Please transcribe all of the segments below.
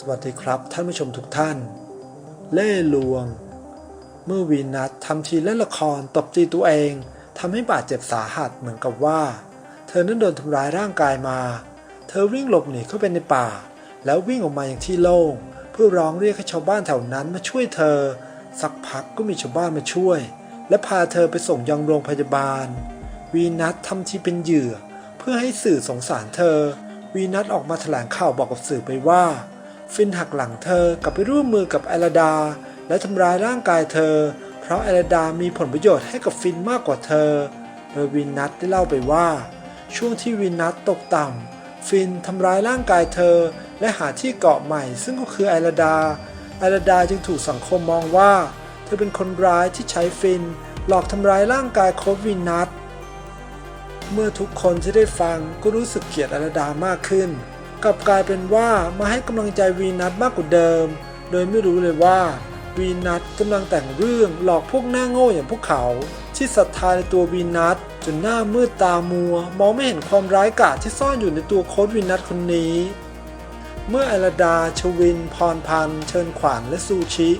สวัสดีครับท่านผู้ชมทุกท่าน เล่ลวง เมื่อวีนัททำทีเล่นละครตบตีตัวเองทำให้บาดเจ็บสาหัสเหมือนกับว่า เธอนั้นโดนทำร้ายร่างกายมา เธอวิ่งหลบหนีเข้าไปในป่า แล้ววิ่งออกมาอย่างที่โล่งเพื่อร้องเรียกให้ชาวบ้านแถวนั้นมาช่วยเธอ สักพักก็มีชาวบ้านมาช่วย และพาเธอไปส่งยังโรงพยาบาล วีนัททำทีเป็นเหยื่อ เพื่อให้สื่อสงสารเธอ วีนัทออกมาแถลงข่าวบอกกับสื่อไปว่า ฟินหักหลังเธอกลับไปร่วมมือกับไอราดา และทำร้ายร่างกายเธอ เพราะไอราดามีผลประโยชน์ให้กับฟินมากกว่าเธอ โดยวินนัทได้เล่าไปว่า ช่วงที่วินนัทตกต่ำฟินทำร้ายร่างกายเธอ และหาที่เกาะใหม่ ซึ่งก็คือไอราดาไอราดาจึงถูกสังคมมองว่า เธอเป็นคนร้ายที่ใช้ฟิน หลอกทำร้ายร่างกายโคบวินนัทเมื่อทุกคนที่ได้ฟังก็รู้สึกเกลียดอรดามากขึ้น กลับกลายเป็นว่ามาให้กำลังใจวีนัทมากกว่าเดิม โดยไม่รู้เลยว่าวีนัทกำลังแต่งเรื่องหลอกพวกหน้าโง่อย่างพวกเขา ที่ศรัทธาในตัววีนัทจนหน้ามืดตามัว มองไม่เห็นความร้ายกาจที่ซ่อนอยู่ในตัวโค้ดวีนัทคนนี้ เมื่ออรดา ชวิน พรพันธ์เชิญขวัญและซูชิ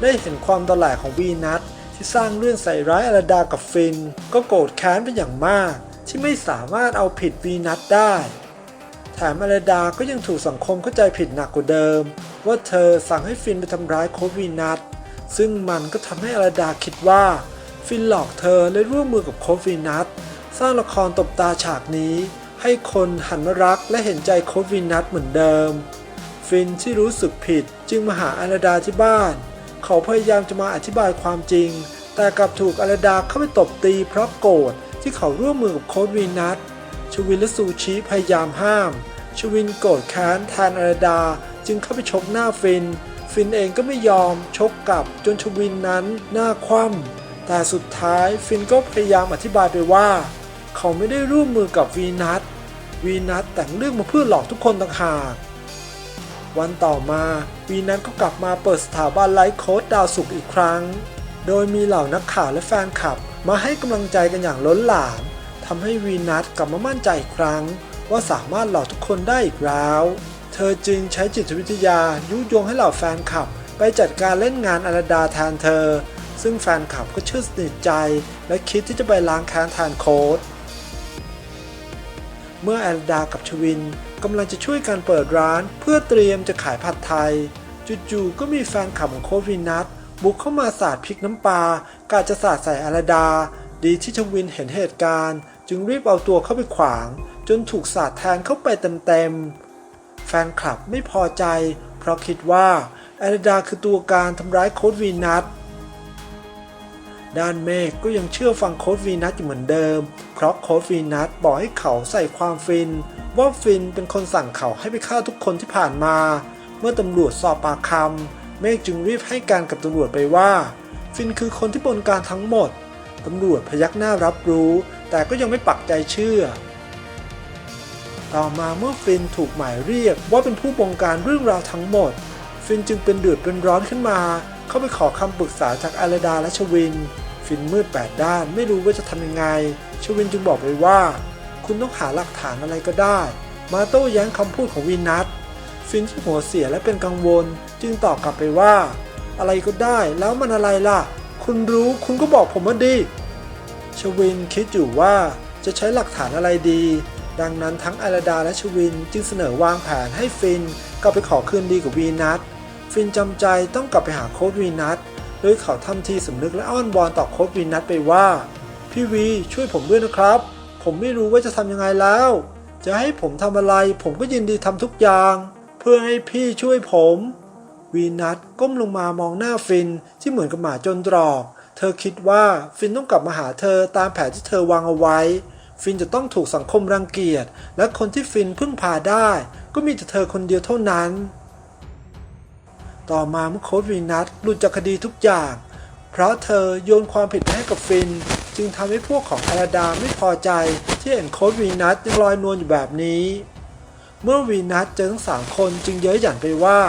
ได้เห็นความตอแหลของวีนัทที่สร้างเรื่องใส่ร้ายอรดากับฟิน ก็โกรธแค้นเป็นอย่างมาก ที่ไม่สามารถเอาผิดวีนัทได้ แถมอรดาก็ยังถูกสังคมเข้าใจผิดหนักกว่าเดิม ว่าเธอสั่งให้ฟินไปทำร้ายโควีนัทซึ่งมันก็ทำให้อรดาคิดว่า ฟินหลอกเธอและร่วมมือกับโควีนัทสร้างละครตบตาฉากนี้ ให้คนหันมารักและเห็นใจโควีนัทเหมือนเดิม ฟินที่รู้สึกผิดจึงมาหาอรดาที่บ้าน เขาพยายามจะมาอธิบายความจริง แต่กลับถูกอรดาเข้าไปตบตีเพราะโกรธที่เขาร่วมมือกับโควีนัท ชวินและซูชิพยายามห้าม ชวินโกรธแค้นแทนอรดาจึงเข้าไปชกหน้าฟิน ฟินเองก็ไม่ยอมชกกลับจนชวินนั้นหน้าคว่ำแต่สุดท้ายฟินก็พยายามอธิบายไปว่า เขาไม่ได้ร่วมมือกับวีนัทวีนัทแต่งเรื่องมาเพื่อหลอกทุกคนต่างหากวันต่อมาวีนัทก็กลับมาเปิดสถาบันไลฟ์โค้ดดาวสุขอีกครั้ง โดยมีเหล่านักข่าวและแฟนคลับ มาให้กำลังใจกันอย่างล้นหลาม ทำให้วีนัทกลับมามั่นใจอีกครั้ง ว่าสามารถหลอกทุกคนได้อีกแล้ว เธอจึงใช้จิตวิทยายุยงให้เหล่าแฟนคลับ ไปจัดการเล่นงานอนาดาแทนเธอ ซึ่งแฟนคลับก็เชื่อสนิทใจ และคิดที่จะไปล้างแค้นแทนโค้ดเมื่อแอลดากับชวินกำลังจะช่วยกันเปิดร้าน เพื่อเตรียมจะขายผัดไทย จู่ๆก็มีแฟนคลับของโคดวินัทบุกเข้ามาสาดพริกน้ำปลากาจะสาดใส่แอลดา ดีที่ชวินเห็นเหตุการณ์ จึงรีบเอาตัวเข้าไปขวาง จนถูกสาดแทนเข้าไปเต็มๆ แฟนคลับไม่พอใจ เพราะคิดว่าแอลดาคือตัวการทำร้ายโคดวีนัทด้านเมฆก็ยังเชื่อฟังโค้ดวีนัทอยู่เหมือนเดิม เพราะโค้ดวีนัทบอกให้เขาใส่ความฟิน ว่าฟินเป็นคนสั่งเขาให้ไปฆ่าทุกคนที่ผ่านมา เมื่อตำรวจสอบปากคำเมฆจึงรีบให้การกับตำรวจไปว่า ฟินคือคนที่บงการทั้งหมด ตำรวจพยักหน้ารับรู้ แต่ก็ยังไม่ปักใจเชื่อ ต่อมาเมื่อฟินถูกหมายเรียกว่าเป็นผู้บงการเรื่องราวทั้งหมด ฟินจึงเป็นเดือดเป็นร้อนขึ้นมา เข้าไปขอคำปรึกษาจากอาราดาและชวิน ฟินมืดแปดด้านไม่รู้ว่าจะทำยังไง ชวินจึงบอกไปว่า คุณต้องหาหลักฐานอะไรก็ได้ มาโต้แย้งคำพูดของวินนัทฟินที่หัวเสียและเป็นกังวล จึงตอบกลับไปว่า อะไรก็ได้แล้วมันอะไรล่ะ คุณรู้คุณก็บอกผมมาดิชวินคิดอยู่ว่าจะใช้หลักฐานอะไรดี ดังนั้นทั้งอาราดาและชวินจึงเสนอวางแผนให้ฟินกลับไปขอคืนดีกับวีนัทฟินจำใจต้องกลับไปหาโค้ดวีนัทโดยเขาทำทีสำนึกและอ้อนวอนต่อโค้ดวีนัทไปว่า พี่วีช่วยผมด้วยนะครับ ผมไม่รู้ว่าจะทำยังไงแล้ว จะให้ผมทำอะไร ผมก็ยินดีทำทุกอย่าง เพื่อให้พี่ช่วยผม วีนัทก้มลงมามองหน้าฟินที่เหมือนกับหมาจนตรอก เธอคิดว่าฟินต้องกลับมาหาเธอตามแผนที่เธอวางเอาไว้ ฟินจะต้องถูกสังคมรังเกียจ และคนที่ฟินพึ่งพาได้ ก็มีแต่เธอคนเดียวเท่านั้น ต่อมาเมื่อโค้ดวีนัทหลุดจากคดีทุกอย่าง เพราะเธอโยนความผิดไปให้กับฟิน จึงทำให้พวกของอาราดาไม่พอใจที่เห็นโค้ดวีนัทยังลอยนวลอยู่แบบนี้ เมื่อวีนัทเจอทั้งสามคนจึงเย้ยหยันไปว่า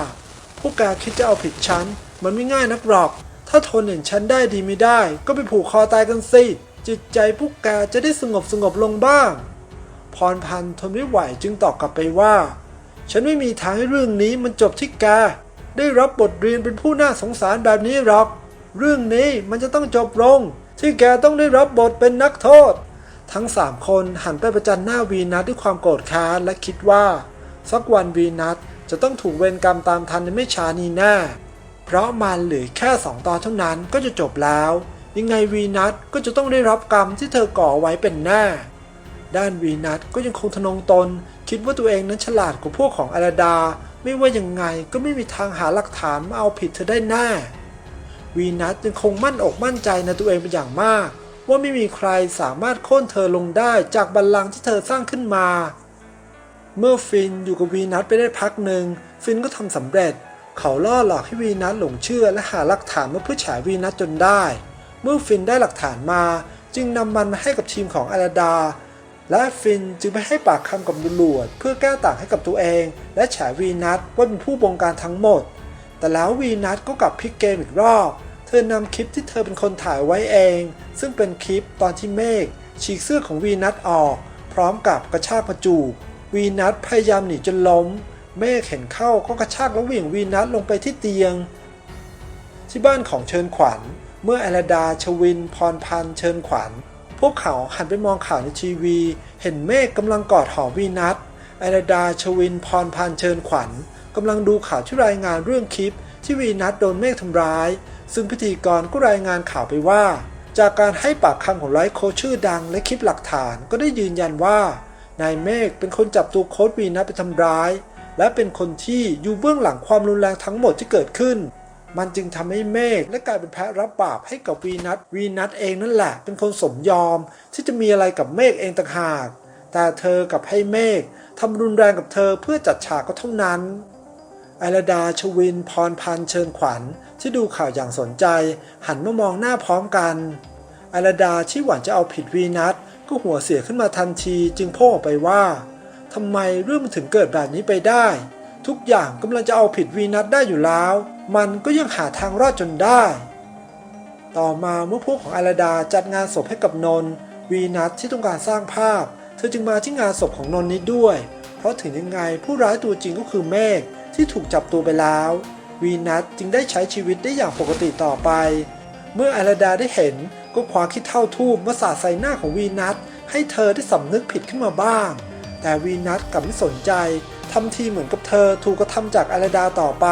พวกแกคิดจะเอาผิดฉัน มันไม่ง่ายนักหรอก ถ้าทนเห็นฉันได้ดีไม่ได้ ก็ไปผูกคอตายกันสิ จิตใจพวกแกจะได้สงบสงบลงบ้าง พรพันธ์ทนไม่ไหวจึงตอบกลับไปว่า ฉันไม่มีทางให้เรื่องนี้มันจบที่แก ได้รับบทเรียนเป็นผู้น่าสงสารแบบนี้หรอก เรื่องนี้มันจะต้องจบลง ที่แกต้องได้รับบทเป็นนักโทษ ทั้งสามคนหันไปประจันหน้าวีนัทด้วยความโกรธแค้นและคิดว่าสักวันวีนัท จะต้องถูกเวรกรรมตามทันในไม่ช้านี้แน่เพราะมันเหลือแค่สองตอนเท่านั้นก็จะจบแล้ว ยังไงวีนัทก็จะต้องได้รับกรรมที่เธอก่อไว้เป็นแน่ด้านวีนัทก็ยังคงทะนงตน คิดว่าตัวเองนั้นฉลาดกว่าพวกของอาราดา ไม่ว่ายังไงก็ไม่มีทางหาหลักฐานมาเอาผิดเธอได้แน่วีนัทยังคงมั่นอกมั่นใจในตัวเองเป็นอย่างมาก ว่าไม่มีใครสามารถโค่นเธอลงได้จากบัลลังก์ที่เธอสร้างขึ้นมา เมื่อฟินอยู่กับวีนัทไปได้พักหนึ่ง ฟินก็ทำสำเร็จ เขาล่อหลอกให้วีนัทหลงเชื่อและหาหลักฐานมาเพื่อฉายวีนัทจนได้ เมื่อฟินได้หลักฐานมา จึงนำมันมาให้กับทีมของอาราดา และฟินจึงไปให้ปากคำกับตำรวจ เพื่อแก้ต่างให้กับตัวเอง และฉายวีนัทว่าเป็นผู้บงการทั้งหมด แต่แล้ววีนัทก็กลับพลิกเกมอีกรอบ เธอนำคลิปที่เธอเป็นคนถ่ายไว้เอง ซึ่งเป็นคลิปตอนที่เมฆฉีกเสื้อของวีนัทออก พร้อมกับกระชากประจูบ วีนัทพยายามหนีจนล้มเมฆเห็นเข้าก็กระชากแล้วเหวี่ยงวีนัทลงไปที่เตียง ที่บ้านของเชิญขวัญ เมื่ออลดาชวิน พรพันธ์เชิญขวัญ พวกเขาหันไปมองข่าวในทีวี เห็นเมฆกำลังกอดหอวีนัทอลดาชวิน พรพันธ์เชิญขวัญกำลังดูข่าวที่รายงานเรื่องคลิป ที่วีนัทโดนเมฆทำร้าย ซึ่งพิธีกรก็รายงานข่าวไปว่า จากการให้ปากคำของไลฟ์โคชื่อดังและคลิปหลักฐานก็ได้ยืนยันว่า นายเมฆเป็นคนจับตัวโค้ชวีนัทไปทำร้าย และเป็นคนที่อยู่เบื้องหลังความรุนแรงทั้งหมดที่เกิดขึ้น มันจึงทำให้เมฆและกลายเป็นแพ้รับบาปให้กับวีนัทวีนัทเองนั่นแหละ เป็นคนสมยอม ที่จะมีอะไรกับเมฆเองต่างหาก แต่เธอกับให้เมฆทำรุนแรงกับเธอเพื่อจัดฉากก็เท่านั้นไอราดาชวินพรพันเชิญขวัญ ที่ดูข่าวอย่างสนใจ หันมามองหน้าพร้อมกันไอราดาที่หวังจะเอาผิดวีนัท ก็หัวเสียขึ้นมาทันทีจึงพ่ออกไปว่าทำไมเรื่องมันถึงเกิดแบบนี้ไปได้ ทุกอย่างกำลังจะเอาผิดวีนัทได้อยู่แล้ว มันก็ยังหาทางรอดจนได้ ต่อมาเมื่อพวกของไอราดาจัดงานศพให้กับนนท์วีนัทที่ต้องการสร้างภาพ เธอจึงมาที่งานศพของนนท์นี้ด้วย เพราะถึงยังไงผู้ร้ายตัวจริงก็คือเมฆที่ถูกจับตัวไปแล้ว วีนัทจึงได้ใช้ชีวิตได้อย่างปกติต่อไป เมื่อไอราดาได้เห็นก็คว้าคิดเท่าทูบมาสาดใส่หน้าของวีนัทให้เธอได้สำนึกผิดขึ้นมาบ้าง แต่วีนัทกลับไม่สนใจทำทีเหมือนกับเธอถูกกระทำจากไอราดาต่อไป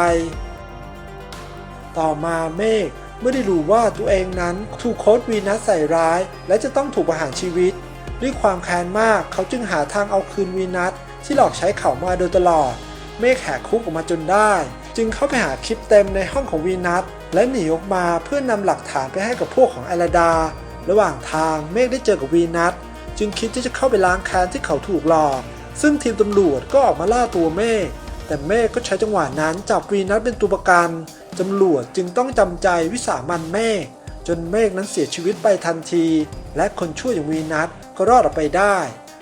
ต่อมาเมฆเมื่อได้รู้ว่าตัวเองนั้นถูกโค้ดวีนัสใส่ร้าย และจะต้องถูกประหารชีวิต ด้วยความแค้นมากเขาจึงหาทางเอาคืนวีนัสที่หลอกใช้เขามาโดยตลอด เมฆแหกคุกออกมาจนได้ จึงเข้าไปหาคลิปเต็มในห้องของวีนัสและหนีออกมาเพื่อนนำหลักฐานไปให้กับพวกของไอราดา ระหว่างทางเมฆได้เจอกับวีนัสจึงคิดที่จะเข้าไปล้างแค้นที่เขาถูกหลอกซึ่งทีมตำรวจก็ออกมาล่าตัวเมฆแต่เมฆก็ใช้จังหวะนั้นจับวีนัสเป็นตัวประกันตำรวจจึงต้องจำใจวิสามันเมฆจนเมฆนั้นเสียชีวิตไปทันที และคนช่วยอย่างวีนัทก็รอดออกไปได้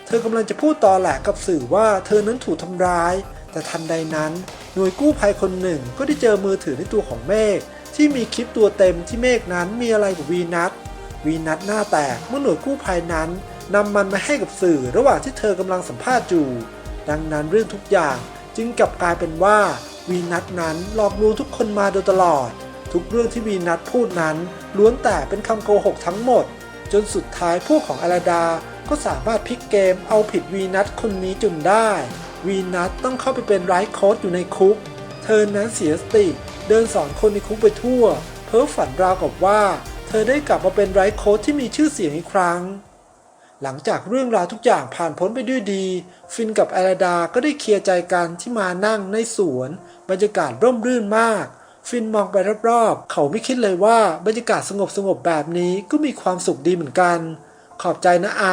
เธอกำลังจะพูดตอแหลกกับสื่อว่าเธอนั้นถูกทำร้าย แต่ทันใดนั้นหน่วยกู้ภัยคนหนึ่งก็ได้เจอมือถือในตัวของเมฆที่มีคลิปตัวเต็มที่เมฆนั้นมีอะไรกับวีนัทวีนัทหน้าแตกเมื่อหน่วยกู้ภัยนั้นนำมันมาให้กับสื่อระหว่างที่เธอกำลังสัมภาษณ์อยู่ ดังนั้นเรื่องทุกอย่างจึงกลับกลายเป็นว่าวีนัทนั้นหลอกลวงทุกคนมาโดยตลอด ทุกเรื่องที่วีนัทพูดนั้นล้วนแต่เป็นคำโกหกทั้งหมด จนสุดท้ายพวกของอาราดาก็สามารถพลิกเกมเอาผิดวีนัทคนนี้จนได้ วีนัทต้องเข้าไปเป็นไร้โค้ดอยู่ในคุก เธอนั้นเสียสติ เดินสอนคนในคุกไปทั่ว เพ้อฝันราวกับว่า เธอได้กลับมาเป็นไร้โค้ดที่มีชื่อเสียงอีกครั้ง หลังจากเรื่องราวทุกอย่างผ่านพ้นไปด้วยดี ฟินกับไอรดาก็ได้เคลียร์ใจกันที่มานั่งในสวน บรรยากาศร่มรื่นมากฟินมองไปรอบๆ เขาไม่คิดเลยว่าบรรยากาศสงบสงบๆแบบนี้ก็มีความสุขดีเหมือนกัน ขอบใจนะไอ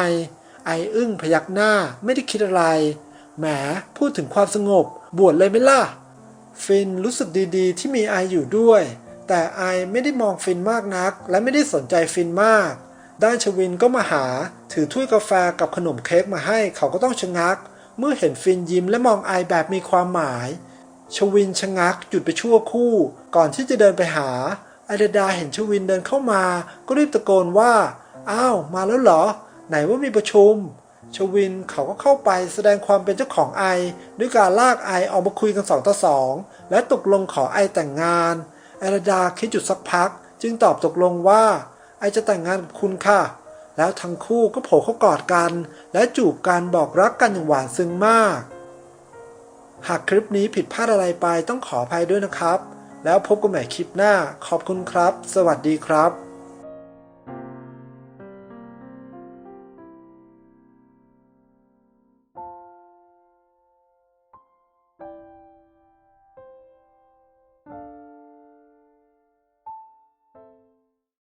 ไออึ้งพยักหน้าไม่ได้คิดอะไร แหมพูดถึงความสงบบวชเลยไหมล่ะ ฟินรู้สึกดีๆ ที่มีไออยู่ด้วย แต่ไอไม่ได้มองฟินมากนัก และไม่ได้สนใจฟินมาก ด้านชวินก็มาหา ถือถ้วยกาแฟกับขนมเค้กมาให้เขาก็ต้องชะงัก เมื่อเห็นฟินยิ้มและมองไอแบบมีความหมาย ชวินชะงักหยุดไปชั่วคู่ ก่อนที่จะเดินไปหาไอเดดาเห็นชวินเดินเข้ามา ก็รีบตะโกนว่า อ้าว มาแล้วเหรอ ไหนว่ามีประชุม ชวินเขาก็เข้าไปแสดงความเป็นเจ้าของไอ ด้วยการลากไอออกมาคุยกันสองต่อสองและตกลงขอไอแต่งงานไอราดาคิดจุดสักพัก จึงตอบตกลงว่า ไอจะแต่งงานกับคุณค่ะ แล้วทั้งคู่ก็โผล่เข้ากอดกัน และจูบกันบอกรักกันอย่างหวานซึ้งมาก หากคลิปนี้ผิดพลาดอะไรไปต้องขออภัยด้วยนะครับ แล้วพบกันใหม่คลิปหน้าขอบคุณครับ สวัสดีครับ